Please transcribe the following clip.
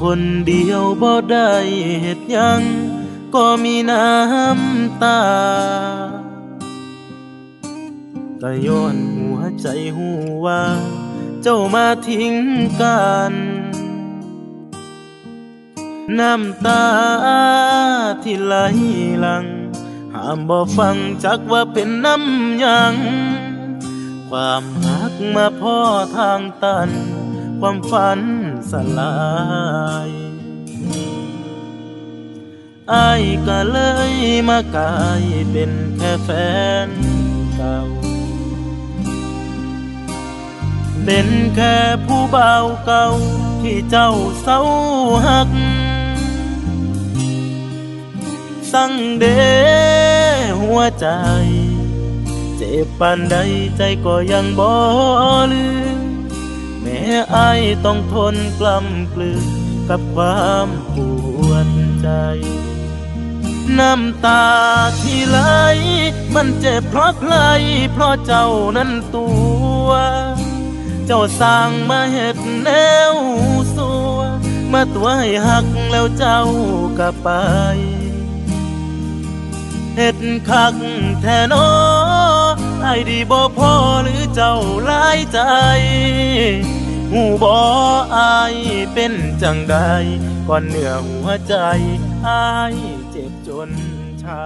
คนเดียวบ่ได้เฮ็ดหยัง ก็มีน้ำตาก็ย้อนหัวใจหูว่า เจ้ามาทิ้งกันน้ำตาที่ไหลหลัง ห้ามบ่ฟังจักว่าเป็นน้ำหยัง ความหักมาพ่อทางตัน ความฝันสลายอายก็เลยมากลายเป็นแค่แฟนเก่า เป็นแค่ผู้เบาเก่าที่เจ้าเศร้าหัก สั่งเดหัวใจ เจ็บปานใดใจก็ยังบ่ลืม แม้อายต้องทนกล้ำกลืนกับความปวดใจ น้ำตาที่ไหล มันเจ็บเพราะใคร เพราะเจ้านั้นตัว เจ้าสร้างมาเห็ดแนวสัว มาตัวให้หักแล้วเจ้าก็ไปเห็ดคักแทนอไอ้ดีบ่พอหรือเจ้าหลายใจ หูบ่อายเป็นจังใดก่อนเหนือหัวใจอายเจ็บจนชา